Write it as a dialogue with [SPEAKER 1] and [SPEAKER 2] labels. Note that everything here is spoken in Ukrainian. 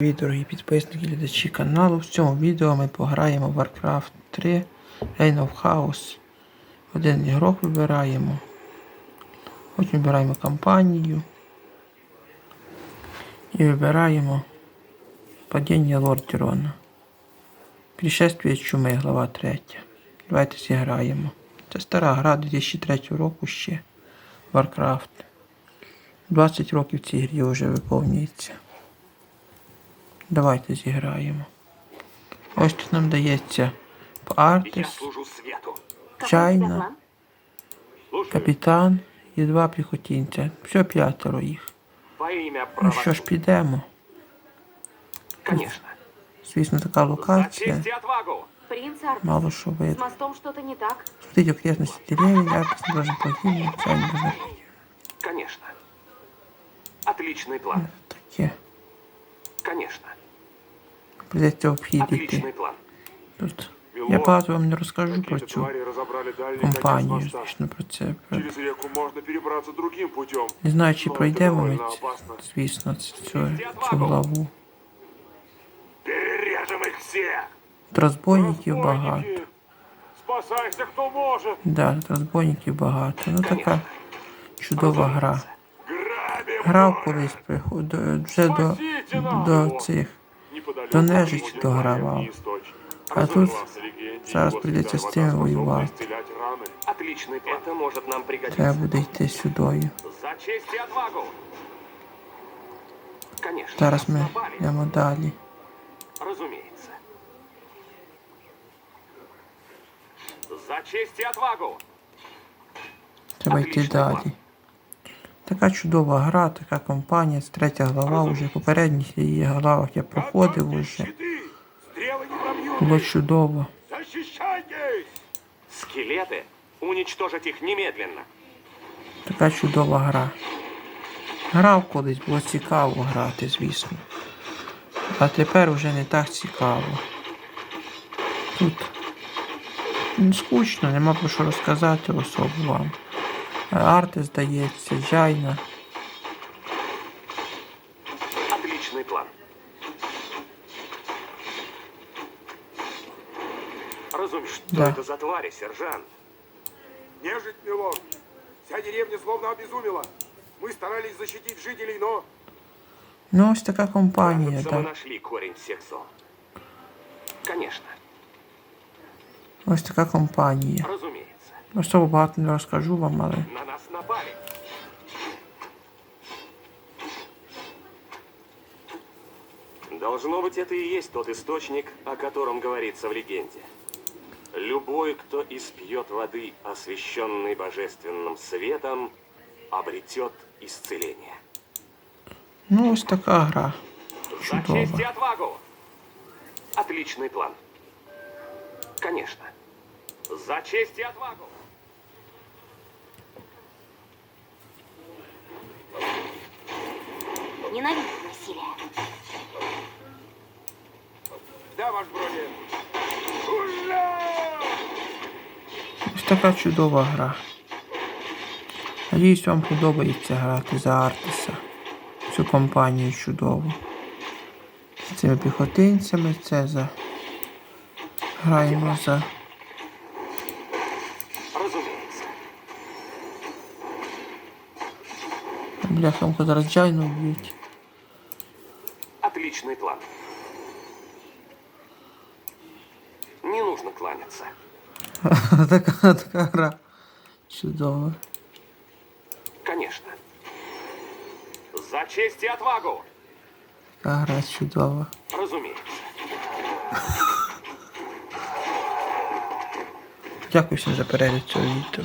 [SPEAKER 1] Привіт, дорогі підписники, глядачі каналу. В цьому відео ми пограємо Warcraft 3 Reign of Chaos. Один ігрок вибираємо. Потім вибираємо кампанію. І вибираємо падіння Лордерона. Пришествие чуми, глава 3. Давайте зіграємо. Це стара гра 2003 року ще. Warcraft. 20 років цій грі вже виповнюється. Давайте зіграємо. Ось тут нам дається Артис, Чайна. капітан і два піхотінця. Все п'ятеро їх. Ну що ж, підемо.
[SPEAKER 2] Конечно.
[SPEAKER 1] Звісно, така локація. Мало що видно. Смотрите окрестности деревьев, Артис не погибнуть, царь не должен.
[SPEAKER 2] Конечно. Отличный план.
[SPEAKER 1] Таке.
[SPEAKER 2] Конечно.
[SPEAKER 1] Придеться обхідити. Тут. Я багато вам не розкажу про цю компанію, звісно, про це. Не знаю, чи пройдемо ми, звісно, цю, цю главу. Тут розбойників багато.
[SPEAKER 3] Спасайся, кто может!
[SPEAKER 1] Да, тут розбойників багато. Ну така чудова гра. Грав колись приход- до- вже до, до цих.
[SPEAKER 3] Неподалеку
[SPEAKER 1] до нежиті
[SPEAKER 3] будет
[SPEAKER 1] догравав.
[SPEAKER 3] древний источник.
[SPEAKER 1] А тут
[SPEAKER 3] Согласно легенде,
[SPEAKER 1] зараз
[SPEAKER 3] его
[SPEAKER 1] прийдеться з
[SPEAKER 3] святая
[SPEAKER 1] цими
[SPEAKER 3] вода способна
[SPEAKER 1] воювати.
[SPEAKER 3] исцелять раны.
[SPEAKER 2] Отличный план. Это может нам
[SPEAKER 1] Треба
[SPEAKER 2] пригодиться.
[SPEAKER 1] буде йти сюдою.
[SPEAKER 2] За честь и отвагу. Конечно.
[SPEAKER 1] Зараз ми
[SPEAKER 2] нас напали.
[SPEAKER 1] йдемо далі.
[SPEAKER 2] Разумеется. За честь и отвагу.
[SPEAKER 1] Треба йти
[SPEAKER 2] Отличний план.
[SPEAKER 1] далі. Така чудова гра, така компанія, це третя глава вже. В попередніх її главах я проходив
[SPEAKER 3] Готовьте
[SPEAKER 1] уже.
[SPEAKER 3] щиты! Стрелы не пробьют!
[SPEAKER 1] Було чудово.
[SPEAKER 3] Защищайтесь!
[SPEAKER 2] Скелеты. Уничтожить их немедленно.
[SPEAKER 1] Така чудова гра. Грав колись, було цікаво грати, звісно. А тепер вже не так цікаво. Тут ну, скучно, нема про що розказати особу вам. Арти, здається, Джайна.
[SPEAKER 2] Отличный план. Разумеется. Что
[SPEAKER 1] Да.
[SPEAKER 2] это за твари, сержант?
[SPEAKER 3] Нежить, милорд! Вся деревня словно обезумела. Мы старались защитить жителей, но...
[SPEAKER 1] Ну, ось така компанія,
[SPEAKER 2] Кажется, мы
[SPEAKER 1] так.
[SPEAKER 2] нашли корень всех зол. Конечно,
[SPEAKER 1] Ось така компанія.
[SPEAKER 2] разумеется.
[SPEAKER 1] Особо багато не розкажу вам, але
[SPEAKER 2] На нас напали. Должно быть, это и есть тот источник, о котором говорится в легенде. Любой, кто испьет воды, освященной божественным светом, обретет исцеление.
[SPEAKER 1] ну ось така гра.
[SPEAKER 2] За честь и отвагу! Отличный план. Конечно. За честь и отвагу!
[SPEAKER 4] Ненавижу насилие.
[SPEAKER 3] Да, ваш! Ура!
[SPEAKER 1] Ось така чудова гра. Надіюсь, вам подобається грати за Артиса. Цю компанію чудову. З цими піхотинцями це за. Граємо за. Бляхамка зараз Джайну вб'ють.
[SPEAKER 2] Отличный план. Не нужно кланяться.
[SPEAKER 1] така, така гра.
[SPEAKER 2] Конечно. За честь и отвагу!
[SPEAKER 1] Така гра чудова.
[SPEAKER 2] Разумеется.
[SPEAKER 1] Дякую всім за перегляд цього відео.